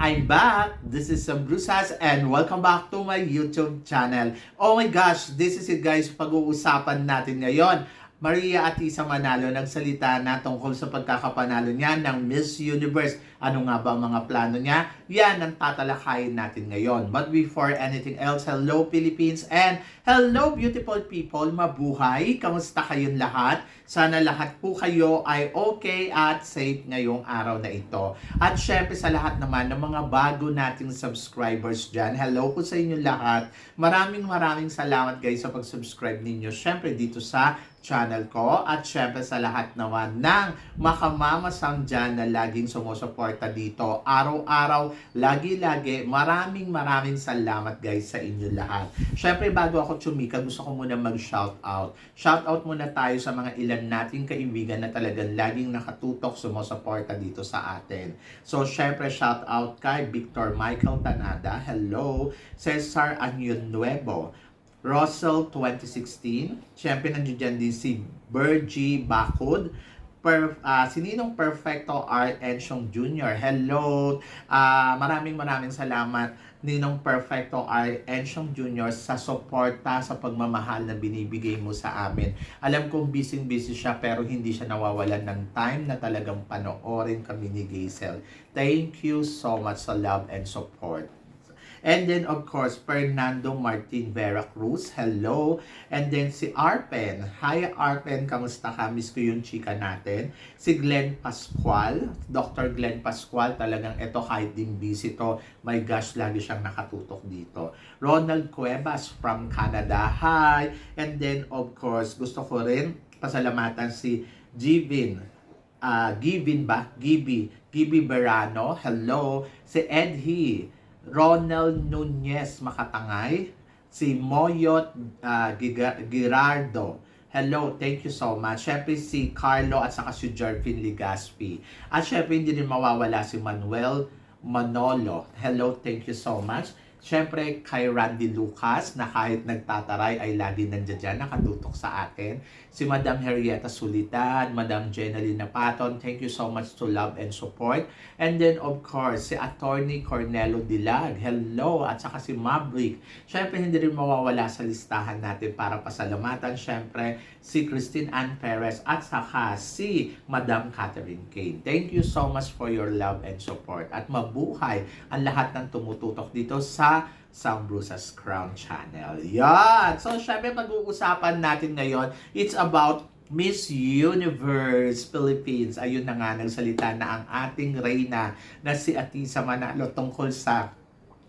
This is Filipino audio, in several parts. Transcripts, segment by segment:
I'm back! This is Sam Brusas and welcome back to my YouTube channel. Oh my gosh! This is it guys, pag-uusapan natin ngayon. Maria Atisa Manalo nagsalita na tungkol sa pagkakapanalo niya ng Miss Universe. Ano nga ba ang mga plano niya? Yan ang tatalakayin natin ngayon. But before anything else, hello Philippines and hello beautiful people! Mabuhay! Kamusta kayong lahat? Sana lahat po kayo ay okay at safe ngayong araw na ito. At syempre sa lahat naman ng mga bago nating subscribers dyan, hello po sa inyo lahat. Maraming maraming salamat guys sa pag-subscribe ninyo. Syempre dito sa channel ko at syempre sa lahat naman ng makamamasang dyan na laging sumusuporta dito. Araw-araw, lagi-lagi, maraming maraming salamat guys sa inyo lahat. Syempre bago ako tsumika, gusto ko muna mag-shoutout. Shoutout muna tayo sa mga ilan nating kaibigan na talagang laging nakatutok sumusuporta dito sa atin. So syempre shoutout kay Victor Michael Tanada, hello, Cesar Anion Nuevo, Russell 2016. Siyempre, nandiyan din si Bergie Bakod. Per, ah, si Ninong Perfecto Art Enchong Jr. Hello! Ah, maraming maraming salamat Ninong Perfecto Art Enchong Jr. sa suporta sa pagmamahal na binibigay mo sa amin. Alam kong busy-busy siya pero hindi siya nawawalan ng time na talagang panoorin kami ni Gazel. Thank you so much sa love and support. And then, of course, Fernando Martin Vera Cruz. Hello. And then, si Arpen. Hi, Arpen. Kamusta ka? Miss ko yung chika natin. Si Glenn Pascual. Dr. Glenn Pascual. Talagang ito, kahit din busy to. My gosh, lagi siyang nakatutok dito. Ronald Cuevas from Canada. Hi. And then, of course, gusto ko rin pasalamatan si Jivin uh, Givin ba? Gibi. Gibi Berano. Hello. Si Ed He. Ronald Nunez Makatangay. Si Moyot uh, Girardo. Hello, thank you so much. Siyempre si Carlo at saka si Jervin Ligaspi. At syempre hindi rin mawawala si Manuel Manolo. Hello, thank you so much. Siyempre, kay Randy Lucas, na kahit nagtataray ay lagi nandiyan dyan, nakatutok sa atin. Si Madam Henrietta Sulitan, Madam Jenaline Paton, thank you so much to love and support. And then, of course, si Attorney Cornelo Dilag, hello, at saka si Maverick. Siyempre, hindi rin mawawala sa listahan natin para pasalamatan. Siyempre, si Christine Ann Perez at saka si Madam Catherine Kane. Thank you so much for your love and support. At mabuhay ang lahat ng tumututok dito sa Sam Bruce's Crown Channel. Yan! So, syempre, pag-uusapan natin ngayon, it's about Miss Universe Philippines. Ayun na nga, nagsalita na ang ating reyna na si Atisa Manalo tungkol sa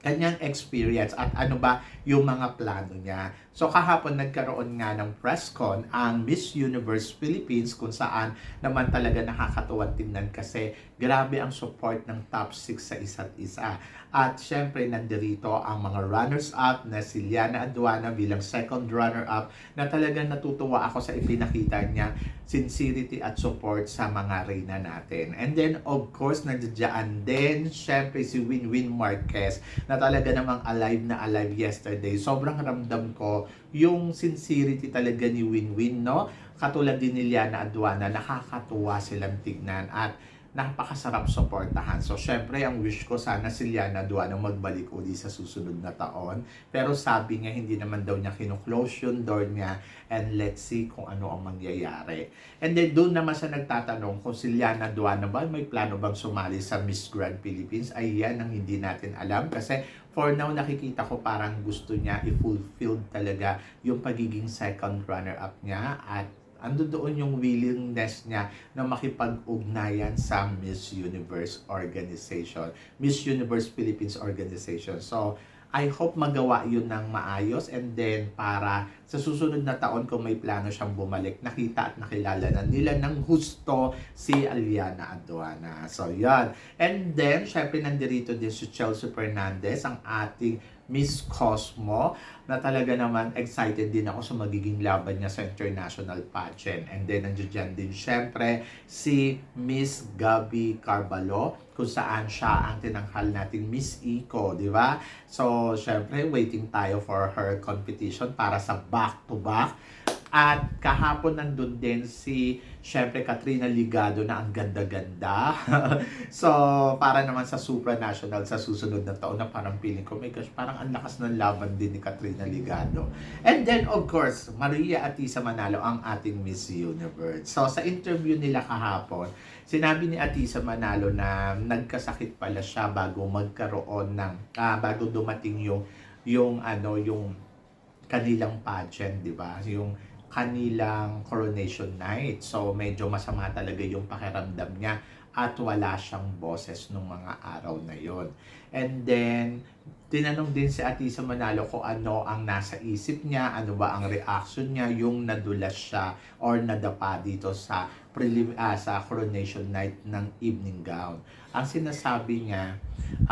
kanyang experience at ano ba yung mga plano niya. So kahapon nagkaroon nga ng press con ang Miss Universe Philippines kung saan naman talaga nakakatuwang tingnan kasi grabe ang support ng top 6 sa isa't isa. At syempre nandirito ang mga runners-up na si Liana Aduana bilang second runner-up na talagang natutuwa ako sa ipinakita niya sincerity at support sa mga reyna natin. And then of course nandiyan din syempre si Winwin Marquez na talaga namang alive na alive yesterday. Sobrang ramdam ko yung sincerity talaga ni Winwin, no? Katulad din ni Liana Aduana, nakakatuwa silang tignan at napakasarap suportahan. So, syempre, ang wish ko sana si Liana Aduana magbalik uli sa susunod na taon. Pero sabi niya, hindi naman daw niya kinuklose yung door niya and let's see kung ano ang mangyayari. And then, doon naman siya nagtatanong kung si Liana Aduana ba may plano bang sumali sa Miss Grand Philippines. Ay, yan ang hindi natin alam kasi for now nakikita ko parang gusto niya i-fulfill talaga yung pagiging second runner-up niya at ando doon yung willingness niya na makipag-ugnayan sa Miss Universe Organization, Miss Universe Philippines Organization. So, I hope magawa yun ng maayos and then para sa susunod na taon kung may plano siyang bumalik, nakita at nakilala na nila ng husto si Aliana Aduana. So, yan. And then, syempre nandirito din si Chelsea Fernandez, ang ating Miss Cosmo, na talaga naman excited din ako sa magiging laban niya sa international pageant. And then, nandiyan din syempre si Miss Gabi Carbalo, kung saan siya ang tinanghal nating Miss Eco, di ba? So, syempre, waiting tayo for her competition para sa back-to-back At kahapon nandun din si, syempre, Katrina Ligado na ang ganda-ganda. so, para naman sa supranational sa susunod na taon na parang feeling ko, my gosh, parang ang lakas ng laban din ni Katrina Ligado. And then, of course, Maria Atisa Manalo ang ating Miss Universe. So, sa interview nila kahapon, sinabi ni Atisa Manalo na nagkasakit pala siya bago magkaroon ng, ah, bago dumating yung, yung ano, yung kanilang pageant, di ba? Yung kanilang coronation night. So, medyo masama talaga yung pakiramdam niya at wala siyang boses nung mga araw na yon. And then, tinanong din si Atisa Manalo kung ano ang nasa isip niya, ano ba ang reaction niya, yung nadulas siya or nadapa dito sa prelim ah, sa coronation night ng evening gown. Ang sinasabi niya,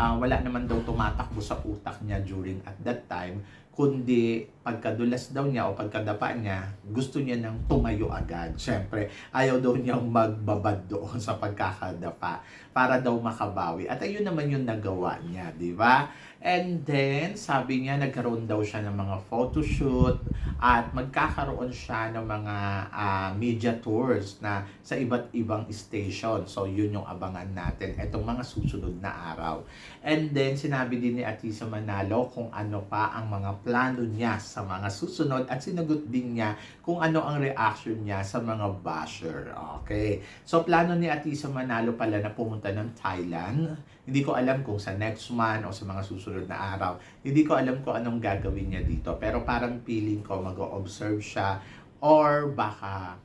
ah, wala naman daw tumatakbo sa utak niya during at that time, kundi pagkadulas daw niya o pagkadapa niya, gusto niya nang tumayo agad. Siyempre, ayaw daw niyang magbabad doon sa pagkakadapa para daw makabawi. At ayun naman yung nagawa niya, di ba? And then, sabi niya, nagkaroon daw siya ng mga photoshoot at magkakaroon siya ng mga ah, media tours na sa iba't ibang station. So, yun yung abangan natin itong mga susunod na araw. And then, sinabi din ni Atisa Manalo kung ano pa ang mga plano niya sa mga susunod at sinagot din niya kung ano ang reaction niya sa mga basher. Okay. So, plano ni Atisa Manalo pala na pumunta ng Thailand. Hindi ko alam kung sa next month o sa mga susunod na araw. Hindi ko alam kung anong gagawin niya dito. Pero parang feeling ko mag-observe siya or baka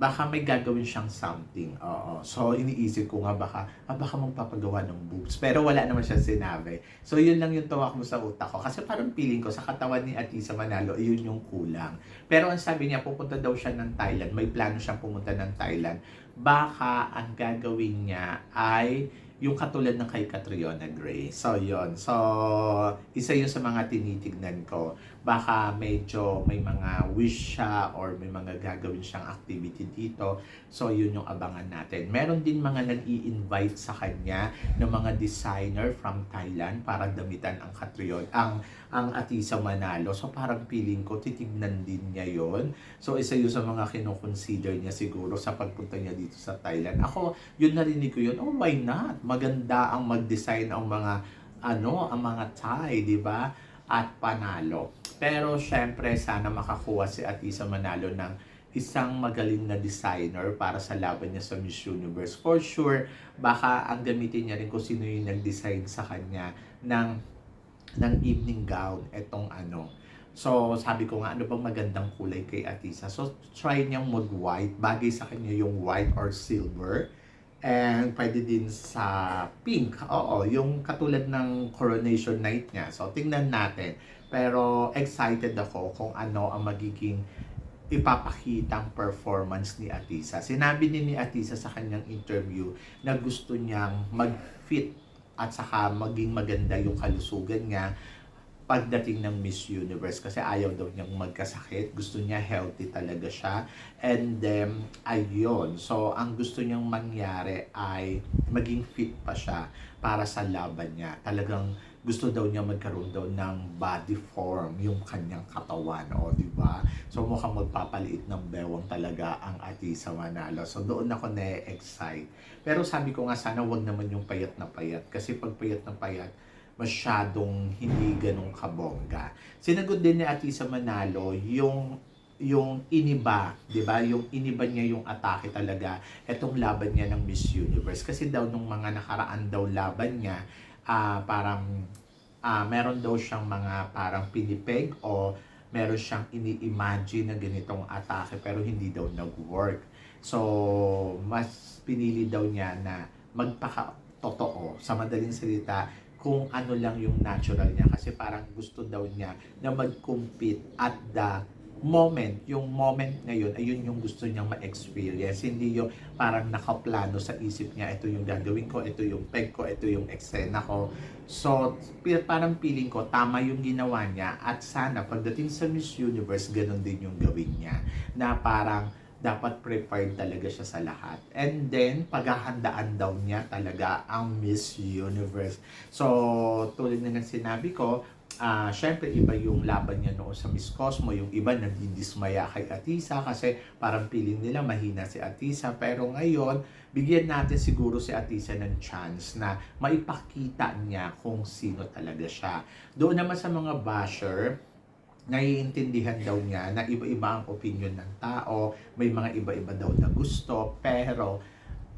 baka may gagawin siyang something. Oo. So, iniisip ko nga baka, ah, baka magpapagawa ng boobs. Pero wala naman siya sinabi. So, yun lang yung tawak mo sa utak ko. Kasi parang feeling ko sa katawan ni Atisa Manalo, yun yung kulang. Pero ang sabi niya, pupunta daw siya ng Thailand. May plano siyang pumunta ng Thailand. Baka ang gagawin niya ay yung katulad ng kay Catriona Gray. So, yon So, isa yun sa mga tinitignan ko. Baka medyo may mga wish siya or may mga gagawin siyang activity dito. So, yun yung abangan natin. Meron din mga nag-i-invite sa kanya ng mga designer from Thailand para damitan ang Catriona, ang ang Atisa Manalo. So, parang feeling ko, titignan din niya yon So, isa yun sa mga kinoconsider niya siguro sa pagpunta niya dito sa Thailand. Ako, yun narinig ko yun, oh why not? Maganda ang mag-design ang mga ano, ang mga Thai, di ba? At panalo. Pero syempre, sana makakuha si Atisa Manalo ng isang magaling na designer para sa laban niya sa Miss Universe. For sure, baka ang gamitin niya rin kung sino yung nag-design sa kanya ng ng evening gown etong ano. So, sabi ko nga, ano bang magandang kulay kay Atisa? So, try niyang mag-white. Bagay sa kanya yung white or silver. And pwede din sa pink. Oo, yung katulad ng coronation night niya. So, tingnan natin. Pero excited ako kung ano ang magiging ipapakitang performance ni Atisa. Sinabi din ni Atisa sa kanyang interview na gusto niyang mag-fit at saka maging maganda yung kalusugan niya pagdating ng Miss Universe kasi ayaw daw niyang magkasakit. Gusto niya healthy talaga siya. And then, ayun. So, ang gusto niyang mangyari ay maging fit pa siya para sa laban niya. Talagang gusto daw niya magkaroon daw ng body form yung kanyang katawan, o di ba? So mukhang magpapaliit ng bewang talaga ang Atisa Manalo. So doon ako na-excite. Pero sabi ko nga sana wag naman yung payat na payat kasi pag payat na payat masyadong hindi ganong kabongga. Sinagot din ni Atisa Manalo yung yung iniba, 'di ba? Yung iniba niya yung atake talaga etong laban niya ng Miss Universe kasi daw nung mga nakaraan daw laban niya ah parang ah meron daw siyang mga parang pinipeg o meron siyang ini-imagine na ganitong atake pero hindi daw nag-work. So, mas pinili daw niya na magpaka-totoo sa madaling salita kung ano lang yung natural niya kasi parang gusto daw niya na mag-compete at the moment, yung moment ngayon, ayun yung gusto niyang ma-experience. Hindi yung parang nakaplano sa isip niya, ito yung gagawin ko, ito yung peg ko, ito yung eksena ko. So, parang feeling ko, tama yung ginawa niya at sana pagdating sa Miss Universe, ganun din yung gawin niya. Na parang dapat prepared talaga siya sa lahat. And then, paghahandaan daw niya talaga ang Miss Universe. So, tulad na ng sinabi ko, Ah, syempre iba yung laban niya noon sa Miss Cosmo, yung iba nagdidismaya kay Atisa kasi parang feeling nila mahina si Atisa pero ngayon bigyan natin siguro si Atisa ng chance na maipakita niya kung sino talaga siya. Doon naman sa mga basher, naiintindihan daw niya na iba-iba ang opinion ng tao, may mga iba-iba daw na gusto, pero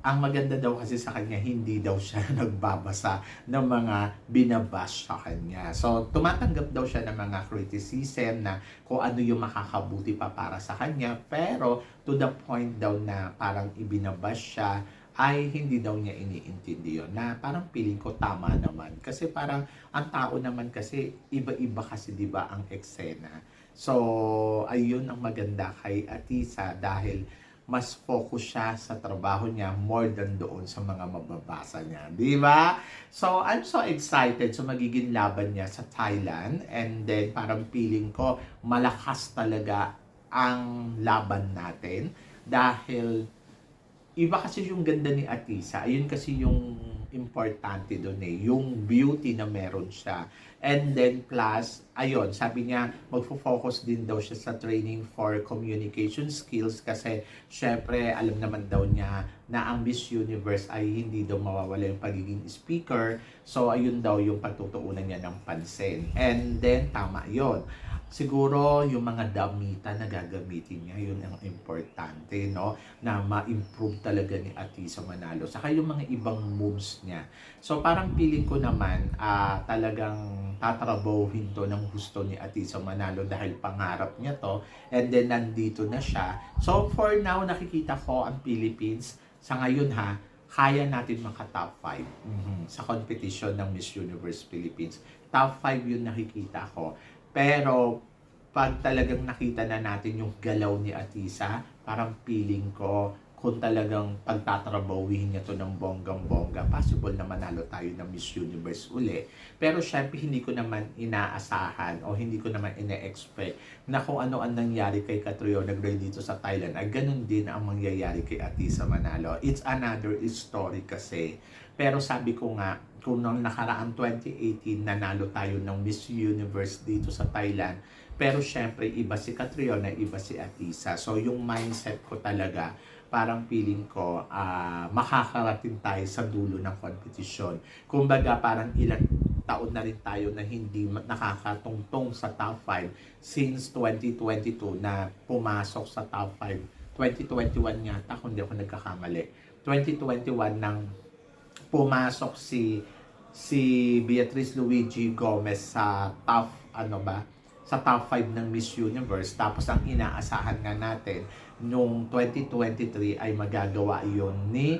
ang maganda daw kasi sa kanya, hindi daw siya nagbabasa ng mga binabash sa kanya. So, tumatanggap daw siya ng mga criticism na kung ano yung makakabuti pa para sa kanya, pero to the point daw na parang ibinabash siya, ay hindi daw niya iniintindi yun. Na parang feeling ko tama naman. Kasi parang ang tao naman kasi iba-iba kasi 'di ba ang eksena. So ayun ang maganda kay Atisa dahil mas focus siya sa trabaho niya more than doon sa mga mababasa niya. Di ba? So, I'm so excited sa magiging laban niya sa Thailand. And then, parang feeling ko, malakas talaga ang laban natin. Dahil, iba kasi yung ganda ni Atisa. Ayun kasi yung importante doon eh. Yung beauty na meron siya. And then plus, ayun, sabi niya, magfo-focus din daw siya sa training for communication skills kasi syempre, alam naman daw niya na ang Miss Universe ay hindi daw mawawala yung pagiging speaker. So, ayun daw yung pagtutuunan niya ng pansin. And then, tama yon siguro yung mga damitan na gagamitin niya, yun ang importante, no? Na ma-improve talaga ni Atisa Manalo. Saka yung mga ibang moves niya. So parang feeling ko naman, ah talagang tatrabahuhin to ng gusto ni Atisa Manalo dahil pangarap niya to. And then nandito na siya. So for now, nakikita ko ang Philippines, sa ngayon ha, kaya natin maka top 5 sa competition ng Miss Universe Philippines. Top 5 yun nakikita ko. Pero pag talagang nakita na natin yung galaw ni Atisa, parang feeling ko kung talagang pagtatrabawihin niya to ng bonggang-bongga, possible na manalo tayo ng Miss Universe uli. Pero syempre, hindi ko naman inaasahan o hindi ko naman ine-expect na kung ano ang nangyari kay Catriona Gray dito sa Thailand, ay ganun din ang mangyayari kay Atisa Manalo. It's another story kasi. Pero sabi ko nga, kung noong nakaraang 2018, nanalo tayo ng Miss Universe dito sa Thailand, pero syempre, iba si Catriona, iba si Atisa. So, yung mindset ko talaga, parang feeling ko, ah, makakarating tayo sa dulo ng competition. Kumbaga, parang ilang taon na rin tayo na hindi nakakatungtong sa top 5 since 2022 na pumasok sa top 5. 2021 yata, kung di ako nagkakamali. 2021 nang pumasok si si Beatrice Luigi Gomez sa top ano ba sa top 5 ng Miss Universe. Tapos ang inaasahan nga natin nung 2023 ay magagawa yon ni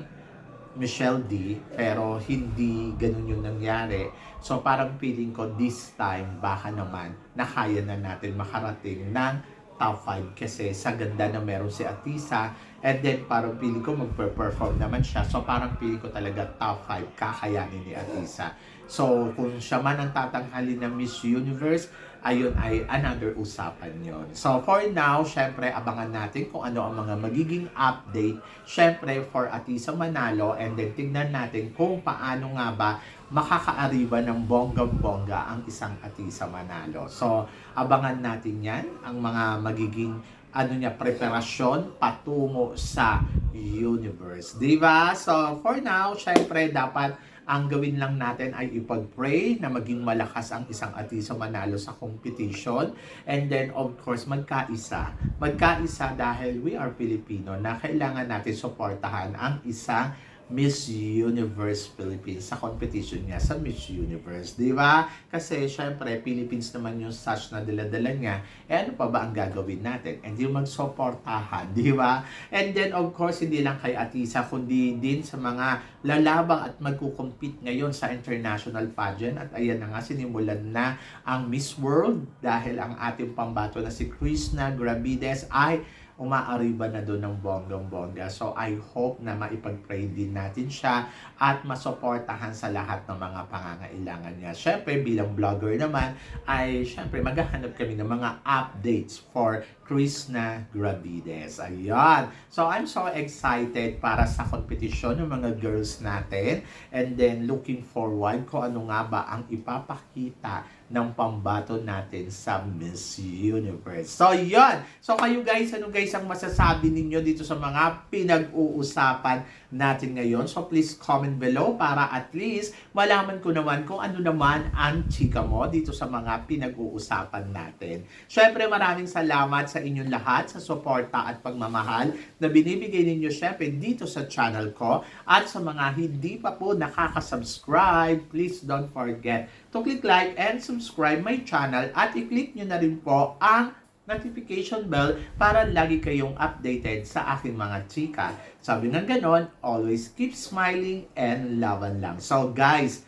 Michelle D pero hindi ganun yung nangyari. So parang feeling ko this time baka naman na kaya na natin makarating ng top 5 kasi sa ganda na meron si Atisa. And then parang feeling ko magpe-perform naman siya. So parang feeling ko talaga top 5 kakayanin ni Atisa. So kung siya man ang tatanghalin ng Miss Universe ayun ay another usapan yon. So for now, syempre abangan natin kung ano ang mga magiging update syempre for Atisa Manalo. And then tignan natin kung paano nga ba makakaariba ng bonggang-bongga ang isang Atisa Manalo. So abangan natin yan, ang mga magiging ano niya, preparasyon patungo sa universe. Di ba? So, for now, syempre, dapat ang gawin lang natin ay ipag-pray na maging malakas ang isang atisa manalo sa competition. And then, of course, magkaisa. Magkaisa dahil we are Filipino na kailangan natin suportahan ang isang Miss Universe Philippines sa competition niya sa Miss Universe, di ba? Kasi syempre, Philippines naman yung such na dala-dala niya. Eh ano pa ba ang gagawin natin? And yung magsuportahan, di ba? And then of course, hindi lang kay Atisa, kundi din sa mga lalabang at magkukompete ngayon sa international pageant. At ayan na nga, sinimulan na ang Miss World dahil ang ating pambato na si Krishna Gravides ay umaariba na doon ng bonggang-bongga. So, I hope na maipag-pray din natin siya at masuportahan sa lahat ng mga pangangailangan niya. Siyempre, bilang vlogger naman, ay siyempre maghahanap kami ng mga updates for Krishna Gravides. Ayan. So, I'm so excited para sa kompetisyon ng mga girls natin. And then, looking forward kung ano nga ba ang ipapakita ng pambato natin sa Miss Universe. So, yun. So, kayo guys, ano guys ang masasabi ninyo dito sa mga pinag-uusapan natin ngayon? So, please comment below para at least malaman ko naman kung ano naman ang chika mo dito sa mga pinag-uusapan natin. Syempre, maraming salamat sa inyong lahat sa suporta at pagmamahal na binibigay ninyo syempre dito sa channel ko. At sa mga hindi pa po nakaka-subscribe, please don't forget to click like and subscribe my channel at i-click nyo na rin po ang notification bell para lagi kayong updated sa aking mga chika. Sabi ng ganon, always keep smiling and laban lang. So guys,